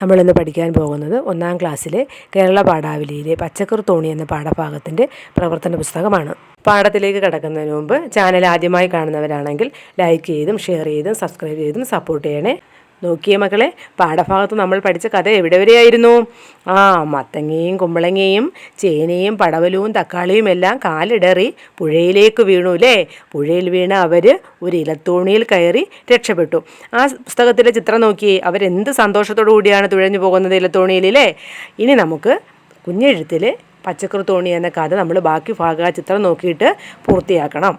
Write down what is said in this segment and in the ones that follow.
നമ്മളിന്ന് പഠിക്കാൻ പോകുന്നത് ഒന്നാം ക്ലാസ്സിലെ കേരള പാഠാവലിയിലെ പച്ചക്കറി തോണി എന്ന പാഠഭാഗത്തിന്റെ പ്രവർത്തന പുസ്തകമാണ്. പാഠത്തിലേക്ക് കടക്കുന്നതിന് മുമ്പ് ചാനൽ ആദ്യമായി കാണുന്നവരാണെങ്കിൽ ലൈക്ക് ചെയ്തും ഷെയർ ചെയ്തും സബ്സ്ക്രൈബ് ചെയ്തും സപ്പോർട്ട് ചെയ്യണേ. നോക്കിയേ മക്കളെ പാഠഭാഗത്ത് നമ്മൾ പഠിച്ച കഥ എവിടെ വരെയായിരുന്നു? ആ മത്തങ്ങയും കുമ്പളങ്ങയും ചേനയും പടവലവും തക്കാളിയും എല്ലാം കാലിടറി പുഴയിലേക്ക് വീണു അല്ലേ പുഴയിൽ വീണ അവർ ഒരു ഇലത്തോണിയിൽ കയറി രക്ഷപ്പെട്ടു. ആ പുസ്തകത്തിലെ ചിത്രം നോക്കിയേ അവരെന്ത് സന്തോഷത്തോടു കൂടിയാണ് തുഴഞ്ഞു പോകുന്നത് ഇലത്തോണിയിൽ അല്ലേ ഇനി നമുക്ക് കുഞ്ഞെഴുത്തിൽ പച്ചക്കറി തോണി എന്ന കഥ നമ്മൾ ബാക്കി ഭാഗ ചിത്രം നോക്കിയിട്ട് പൂർത്തിയാക്കണം.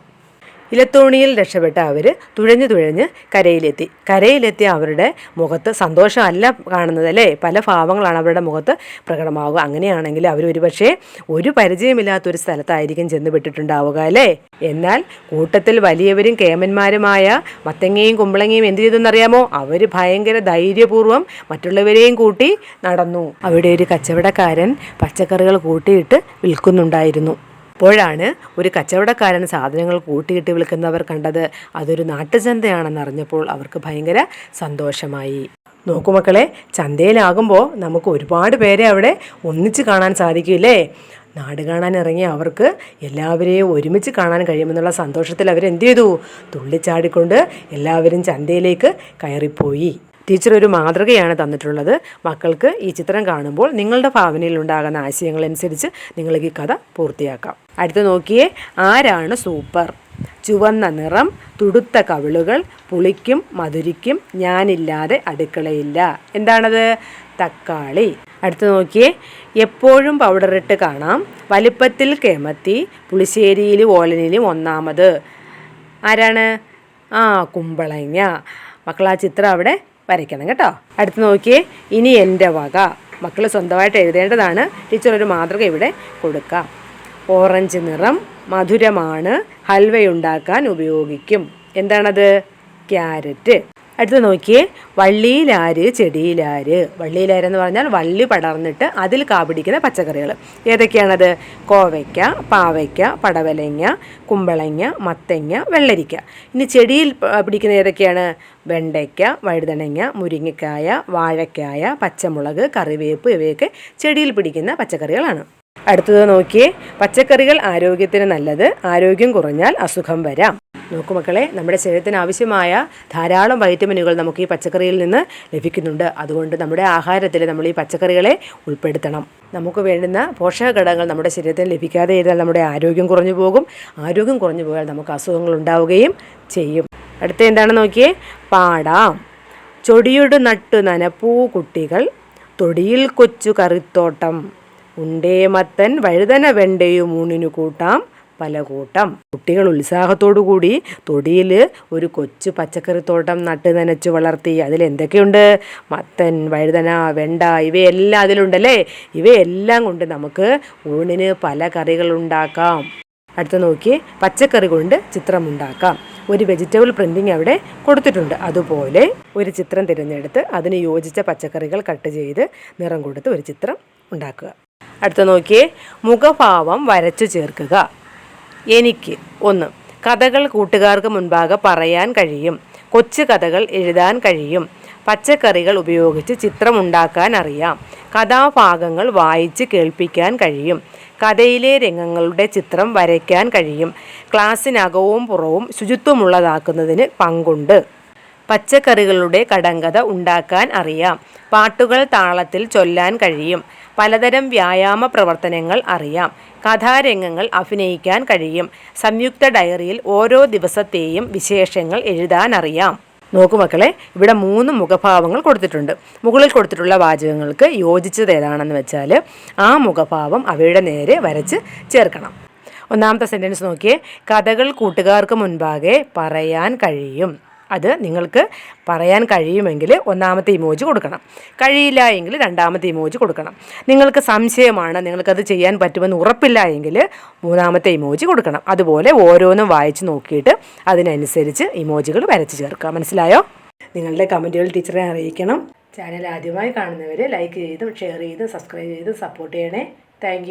ഇലത്തോണിയിൽ രക്ഷപ്പെട്ട അവർ തുഴഞ്ഞു തുഴഞ്ഞ് കരയിലെത്തി. കരയിലെത്തി അവരുടെ മുഖത്ത് സന്തോഷമല്ല കാണുന്നത് അല്ലേ? പല ഭാവങ്ങളാണ് അവരുടെ മുഖത്ത് പ്രകടമാവുക. അങ്ങനെയാണെങ്കിൽ അവർ ഒരുപക്ഷെ ഒരു പരിചയമില്ലാത്തൊരു സ്ഥലത്തായിരിക്കും ചെന്ന് വിട്ടിട്ടുണ്ടാവുക അല്ലേ? എന്നാൽ കൂട്ടത്തിൽ വലിയവരും കേമന്മാരുമായ മത്തങ്ങയും കുമ്പളങ്ങയും എന്ത് ചെയ്തെന്നറിയാമോ? അവർ ഭയങ്കര ധൈര്യപൂർവം മറ്റുള്ളവരെയും കൂട്ടി നടന്നു. അവിടെ ഒരു കച്ചവടക്കാരൻ പച്ചക്കറികൾ കൂട്ടിയിട്ട് വിൽക്കുന്നുണ്ടായിരുന്നു. അപ്പോഴാണ് ഒരു കച്ചവടക്കാരൻ സാധനങ്ങൾ കൂട്ടിയിട്ട് വിൽക്കുന്നവർ കണ്ടത്. അതൊരു നാട്ടുചന്തയാണെന്ന് അറിഞ്ഞപ്പോൾ അവർക്ക് ഭയങ്കര സന്തോഷമായി. നോക്കൂ മക്കളെ ചന്തയിലാകുമ്പോൾ നമുക്ക് ഒരുപാട് പേരെ അവിടെ ഒന്നിച്ച് കാണാൻ സാധിക്കില്ലേ? നാട് കാണാൻ ഇറങ്ങിയ അവർക്ക് എല്ലാവരെയും ഒരുമിച്ച് കാണാൻ കഴിയുമെന്നുള്ള സന്തോഷത്തിൽ അവരെന്ത് ചെയ്തു? തുള്ളിച്ചാടിക്കൊണ്ട് എല്ലാവരും ചന്തയിലേക്ക് കയറിപ്പോയി. ടീച്ചർ ഒരു മാതൃകയാണ് തന്നിട്ടുള്ളത്. മക്കൾക്ക് ഈ ചിത്രം കാണുമ്പോൾ നിങ്ങളുടെ ഭാവനയിൽ ഉണ്ടാകുന്ന ആശയങ്ങളനുസരിച്ച് നിങ്ങൾക്ക് ഈ കഥ പൂർത്തിയാക്കാം. അടുത്ത് നോക്കിയേ ആരാണ് സൂപ്പർ? ചുവന്ന നിറം തുടുത്ത കവിളുകൾ പുളിക്കും മധുരിക്കും ഞാനില്ലാതെ അടുക്കളയില്ല. എന്താണത്? തക്കാളി. അടുത്ത് നോക്കിയേ എപ്പോഴും പൗഡറിട്ട് കാണാം. വലിപ്പത്തിൽ കേമത്തി പുളിശ്ശേരിയിലും ഓലനിലും ഒന്നാമത്. ആരാണ്? ആ കുമ്പളങ്ങ. മക്കൾ ആ ചിത്രം അവിടെ വരയ്ക്കണം കേട്ടോ. അടുത്ത് നോക്കിയേ ഇനി എന്റെ വക. മക്കൾ സ്വന്തമായിട്ട് എഴുതേണ്ടതാണ്. ടീച്ചർ ഒരു മാതൃക ഇവിടെ കൊടുക്കാം. ഓറഞ്ച് നിറം മധുരമാണ്. ഹൽവയുണ്ടാക്കാൻ ഉപയോഗിക്കും. എന്താണത്? ക്യാരറ്റ്. അടുത്ത് നോക്കിയേ. വള്ളിയിലാര് ചെടിയിലാര്? വള്ളിയിലാരെന്ന് പറഞ്ഞാൽ വള്ളി പടർന്നിട്ട് അതിൽ കാപിടിക്കുന്ന പച്ചക്കറികൾ ഏതൊക്കെയാണത്? കോവയ്ക്ക പാവയ്ക്ക പടവലങ്ങ കുമ്പളങ്ങ മത്തങ്ങ വെള്ളരിക്ക. ഇനി ചെടിയിൽ പിടിക്കുന്ന ഏതൊക്കെയാണ്? വെണ്ടയ്ക്ക വഴുതനങ്ങ മുരിങ്ങക്കായ വാഴക്കായ പച്ചമുളക് കറിവേപ്പ് ഇവയൊക്കെ ചെടിയിൽ പിടിക്കുന്ന പച്ചക്കറികളാണ്. അടുത്തത് നോക്കിയേ. പച്ചക്കറികൾ ആരോഗ്യത്തിന് നല്ലത് ആരോഗ്യം കുറഞ്ഞാൽ അസുഖം വരാം. നോക്കൂ മക്കളെ നമ്മുടെ ശരീരത്തിന് ആവശ്യമായ ധാരാളം വൈറ്റമിനുകൾ നമുക്ക് ഈ പച്ചക്കറിയിൽ നിന്ന് ലഭിക്കുന്നുണ്ട്. അതുകൊണ്ട് നമ്മുടെ ആഹാരത്തിൽ നമ്മൾ ഈ പച്ചക്കറികളെ ഉൾപ്പെടുത്തണം. നമുക്ക് വേണ്ടുന്ന പോഷക ഘടകങ്ങൾ നമ്മുടെ ശരീരത്തിന് ലഭിക്കാതെ ചെയ്താൽ നമ്മുടെ ആരോഗ്യം കുറഞ്ഞു പോകും. ആരോഗ്യം കുറഞ്ഞു പോയാൽ നമുക്ക് അസുഖങ്ങൾ ഉണ്ടാവുകയും ചെയ്യും. അടുത്ത എന്താണ് നോക്കിയേ? പാടാം. ചൊടിയുടെ നട്ടു നനപ്പൂ കുട്ടികൾ തൊടിയിൽ കൊച്ചു കറിത്തോട്ടം ഉണ്ടേ മത്തൻ വഴുതന വെണ്ടയും ഊണിനു കൂട്ടാം. പല കൂട്ടം കുട്ടികൾ ഉത്സാഹത്തോടു കൂടി തൊടിയിൽ ഒരു കൊച്ചു പച്ചക്കറിത്തോട്ടം നട്ട് നനച്ചു വളർത്തി. അതിൽ എന്തൊക്കെയുണ്ട്? മത്തൻ വഴുതന വെണ്ട ഇവയെല്ലാം അതിലുണ്ടല്ലേ? ഇവയെല്ലാം കൊണ്ട് നമുക്ക് ഊണിന് പല കറികൾ ഉണ്ടാക്കാം. അടുത്ത നോക്കി പച്ചക്കറി കൊണ്ട് ചിത്രം ഉണ്ടാക്കാം. ഒരു വെജിറ്റബിൾ പ്രിന്റിങ് അവിടെ കൊടുത്തിട്ടുണ്ട്. അതുപോലെ ഒരു ചിത്രം തിരഞ്ഞെടുത്ത് അതിന് യോജിച്ച പച്ചക്കറികൾ കട്ട് ചെയ്ത് നിറം കൊടുത്ത് ഒരു ചിത്രം ഉണ്ടാക്കുക. അടുത്ത നോക്കിയേ മുഖഭാവം വരച്ചു ചേർക്കുക. എനിക്ക് ഒന്ന് കഥകൾ കൂട്ടുകാർക്ക് മുൻപാകെ പറയാൻ കഴിയും. കൊച്ചു കഥകൾ എഴുതാൻ കഴിയും. പച്ചക്കറികൾ ഉപയോഗിച്ച് ചിത്രം ഉണ്ടാക്കാൻ അറിയാം. കഥാഭാഗങ്ങൾ വായിച്ച് കേൾപ്പിക്കാൻ കഴിയും. കഥയിലെ രംഗങ്ങളുടെ ചിത്രം വരയ്ക്കാൻ കഴിയും. ക്ലാസ്സിനകവും പുറവും ശുചിത്വമുള്ളതാക്കുന്നതിന് പങ്കുണ്ട്. പച്ചക്കറികളുടെ കടങ്കഥ ഉണ്ടാക്കാൻ അറിയാം. പാട്ടുകൾ താളത്തിൽ ചൊല്ലാൻ കഴിയും. പലതരം വ്യായാമ പ്രവർത്തനങ്ങൾ അറിയാം. കഥാരംഗങ്ങൾ അഭിനയിക്കാൻ കഴിയും. സംയുക്ത ഡയറിയിൽ ഓരോ ദിവസത്തെയും വിശേഷങ്ങൾ എഴുതാൻ അറിയാം. നോക്കൂ മക്കളെ ഇവിടെ മൂന്ന് മുഖഭാവങ്ങൾ കൊടുത്തിട്ടുണ്ട്. മുകളിൽ കൊടുത്തിട്ടുള്ള വാചകങ്ങൾക്ക് യോജിച്ചത് ഏതാണെന്ന് വെച്ചാൽ ആ മുഖഭാവം അവയുടെ നേരെ വരച്ച് ചേർക്കണം. ഒന്നാമത്തെ സെന്റൻസ് നോക്കിയേ കഥകൾ കൂട്ടുകാർക്ക് മുൻപാകെ പറയാൻ കഴിയും. അത് നിങ്ങൾക്ക് പറയാൻ കഴിയുമെങ്കിൽ ഒന്നാമത്തെ ഇമോജി കൊടുക്കണം. കഴിയില്ല എങ്കിൽ രണ്ടാമത്തെ ഇമോജി കൊടുക്കണം. നിങ്ങൾക്ക് സംശയമാണ് നിങ്ങൾക്കത് ചെയ്യാൻ പറ്റുമെന്ന് ഉറപ്പില്ല എങ്കിൽ മൂന്നാമത്തെ ഇമോജി കൊടുക്കണം. അതുപോലെ ഓരോന്നും വായിച്ച് നോക്കിയിട്ട് അതിനനുസരിച്ച് ഇമോജികൾ വരച്ച് ചേർക്കുക. മനസ്സിലായോ? നിങ്ങളുടെ കമന്റുകൾ ടീച്ചറെ അറിയിക്കണം. ചാനൽ ആദ്യമായി കാണുന്നവർ ലൈക്ക് ചെയ്തും ഷെയർ ചെയ്തും സബ്സ്ക്രൈബ് ചെയ്തും സപ്പോർട്ട് ചെയ്യണേ. താങ്ക്